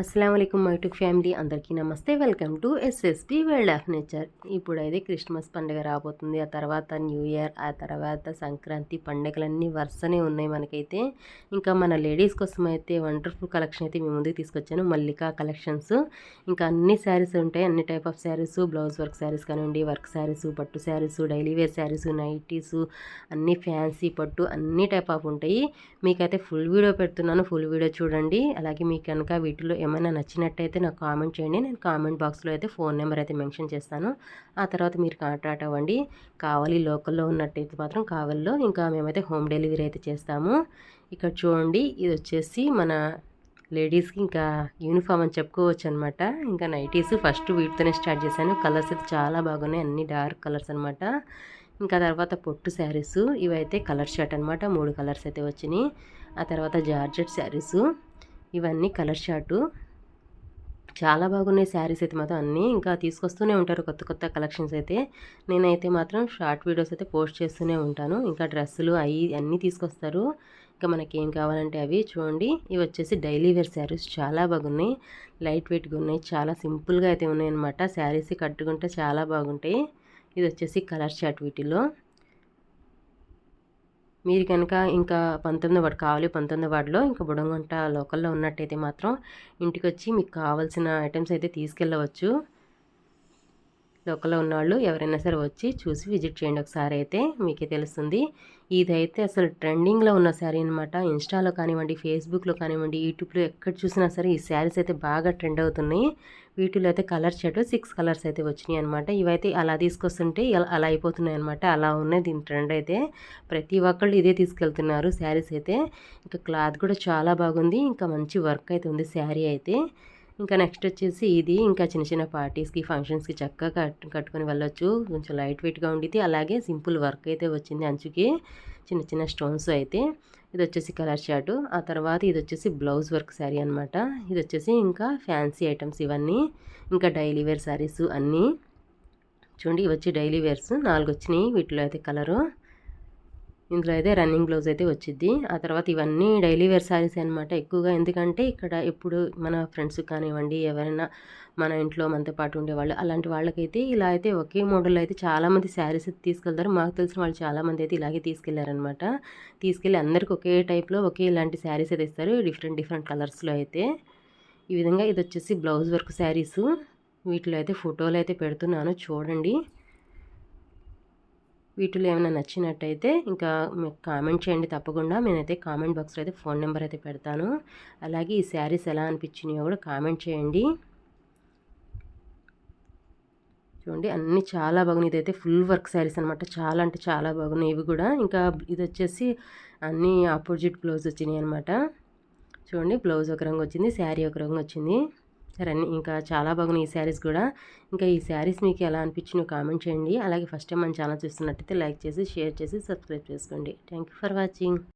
అస్సలం అయికం మైటుక్ ఫ్యామిలీ. అందరికీ నమస్తే. Welcome to SSP world of nature ఇప్పుడైతే క్రిస్మస్ పండుగ రాబోతుంది. ఆ తర్వాత న్యూ ఇయర్ ఆ తర్వాత సంక్రాంతి పండుగలన్నీ వరుసనే ఉన్నాయి మనకైతే. ఇంకా మన లేడీస్ కోసం అయితే వండర్ఫుల్ కలెక్షన్ అయితే మీ ముందుకు తీసుకొచ్చాను. మల్లికా కలెక్షన్స్. ఇంకా అన్ని శారీస్ ఉంటాయి. అన్ని type of saris. Blouse work saris కానివ్వండి వర్క్ శారీస్ పట్టు saris daily wear saris nighties అన్ని ఫ్యాన్సీ పట్టు అన్ని టైప్ ఆఫ్ ఉంటాయి. మీకైతే ఫుల్ వీడియో పెడుతున్నాను. ఫుల్ వీడియో చూడండి. అలాగే మీకు కనుక వీటిలో ఏమైనా నచ్చినట్టయితే నాకు కామెంట్ చేయండి. నేను కామెంట్ బాక్స్లో అయితే ఫోన్ నెంబర్ అయితే మెన్షన్ చేస్తాను. ఆ తర్వాత మీరు కాంటాక్ట్ అవ్వండి. కావాలి లోకల్లో ఉన్నట్టయితే మాత్రం కావాలో ఇంకా మేమైతే హోమ్ డెలివరీ అయితే చేస్తాము. ఇక్కడ చూడండి ఇది వచ్చేసి మన లేడీస్కి ఇంకా యూనిఫామ్ అని చెప్పుకోవచ్చు అనమాట ఇంకా నైటీస్ ఫస్ట్ వీటితోనే స్టార్ట్ చేశాను. కలర్స్ అయితే చాలా బాగున్నాయి. అన్ని డార్క్ కలర్స్ అనమాట. ఇంకా తర్వాత పొట్టు శారీస్. ఇవైతే కలర్ షర్ట్ అనమాట. మూడు కలర్స్ అయితే వచ్చినాయి. ఆ తర్వాత జార్జెట్ శారీసు. ఇవన్నీ కలర్ షార్టు చాలా బాగున్నాయి శారీస్ అయితే మాత్రం అన్నీ. ఇంకా తీసుకొస్తూనే ఉంటారు కొత్త కొత్త కలెక్షన్స్ అయితే. నేనైతే మాత్రం షార్ట్ వీడియోస్ అయితే పోస్ట్ చేస్తూనే ఉంటాను. ఇంకా డ్రెస్సులు అవి అన్నీ తీసుకొస్తారు. ఇంకా మనకి ఏం కావాలంటే అవి. చూడండి ఇవి వచ్చేసి డైలీ వేర్ శారీస్. చాలా బాగున్నాయి. లైట్ వెయిట్గా ఉన్నాయి. చాలా సింపుల్గా అయితే ఉన్నాయి అనమాట శారీస్ కట్టుకుంటే చాలా బాగుంటాయి. ఇది వచ్చేసి కలర్ షార్ట్ వీటిలో మీరు కనుక ఇంకా పంతొమ్మిది వాడు కావాలి పంతొమ్మిది వాడిలో ఇంకా బుడంగుంట లోకల్లో ఉన్నట్టయితే మాత్రం ఇంటికి వచ్చి మీకు కావాల్సిన ఐటమ్స్ అయితే తీసుకెళ్ళవచ్చు. లోకల్లో ఉన్నవాళ్ళు ఎవరైనా సరే వచ్చి చూసి విజిట్ చేయండి ఒకసారి అయితే. మీకే తెలుస్తుంది. ఇదైతే అసలు ట్రెండింగ్లో ఉన్న శారీ అనమాట ఇన్స్టాలో కానివ్వండి ఫేస్బుక్లో కానివ్వండి యూట్యూబ్లో ఎక్కడ చూసినా సరే ఈ శారీస్ అయితే బాగా ట్రెండ్ అవుతున్నాయి. వీటిలో అయితే కలర్ షర్ట్ సిక్స్ కలర్స్ అయితే వచ్చినాయి అనమాట ఇవైతే అలా తీసుకొస్తుంటే అలా అయిపోతున్నాయి అనమాట అలా ఉన్నాయి దీని ట్రెండ్ అయితే. ప్రతి ఒక్కళ్ళు ఇదే తీసుకెళ్తున్నారు శారీస్ అయితే. ఇంకా క్లాత్ కూడా చాలా బాగుంది. ఇంకా మంచి వర్క్ అయితే ఉంది శారీ అయితే. ఇంకా నెక్స్ట్ వచ్చేసి ఇది ఇంకా చిన్న చిన్న పార్టీస్కి ఫంక్షన్స్కి చక్కగా కట్ కట్టుకొని వెళ్ళొచ్చు. కొంచెం లైట్ వెయిట్గా ఉండిద్ది. అలాగే సింపుల్ వర్క్ అయితే వచ్చింది అంచుకి. చిన్న చిన్న స్టోన్స్ అయితే. ఇది వచ్చేసి కలర్ షార్ట్. ఆ తర్వాత ఇది వచ్చేసి బ్లౌజ్ వర్క్ శారీ అనమాట ఇది వచ్చేసి ఇంకా ఫ్యాన్సీ ఐటమ్స్ ఇవన్నీ. ఇంకా డైలీ వేర్ శారీస్ అన్నీ. చూడండి ఇవి వచ్చి డైలీ వేర్స్. నాలుగు వచ్చినాయి. వీటిలో అయితే కలరు. ఇందులో అయితే రన్నింగ్ బ్లౌజ్ అయితే వచ్చింది ఆ తర్వాత ఇవన్నీ డైలీ వేర్ శారీస్ అనమాట ఎక్కువగా ఎందుకంటే ఇక్కడ ఎప్పుడు మన ఫ్రెండ్స్ కానివ్వండి ఎవరైనా మన ఇంట్లో మనతో పాటు ఉండేవాళ్ళు అలాంటి వాళ్ళకైతే ఇలా అయితే ఒకే మోడల్ అయితే చాలామంది శారీస్ తీసుకెళ్తారు. మాకు తెలిసిన వాళ్ళు చాలామంది అయితే ఇలాగే తీసుకెళ్ళారనమాట తీసుకెళ్ళి అందరికి ఒకే టైప్లో ఒకే ఇలాంటి శారీస్ అయితే ఇస్తారు. డిఫరెంట్ డిఫరెంట్ కలర్స్లో అయితే. ఈ విధంగా ఇది వచ్చేసి బ్లౌజ్ వర్క్ శారీసు వీటిలో అయితే ఫోటోలు అయితే పెడుతున్నాను. చూడండి. వీటిలో ఏమైనా నచ్చినట్టయితే ఇంకా మీకు కామెంట్ చేయండి తప్పకుండా. నేనైతే కామెంట్ బాక్స్లో అయితే ఫోన్ నెంబర్ అయితే పెడతాను. అలాగే ఈ శారీస్ ఎలా అనిపించినాయో కూడా కామెంట్ చేయండి. చూడండి అన్నీ చాలా బాగున్నాయి. ఇదైతే ఫుల్ వర్క్ శారీస్ అనమాట చాలా అంటే చాలా బాగున్నాయి. ఇవి కూడా ఇంకా ఇది వచ్చేసి అన్నీ ఆపోజిట్ బ్లౌజ్ వచ్చినాయి అనమాట చూడండి బ్లౌజ్ ఒక రంగు వచ్చింది శారీ ఒక రంగు వచ్చింది. రన్ని ఇంకా చాలా బాగున్నాయి ఈ శారీస్ కూడా. ఇంకా ఈ శారీస్ మీకు ఎలా అనిపించినో కామెంట్ చేయండి. అలాగే ఫస్ట్ టైం మన ఛానల్ చూస్తున్నట్టయితే లైక్ చేసి షేర్ చేసి సబ్స్క్రైబ్ చేసుకోండి. Thank for watching.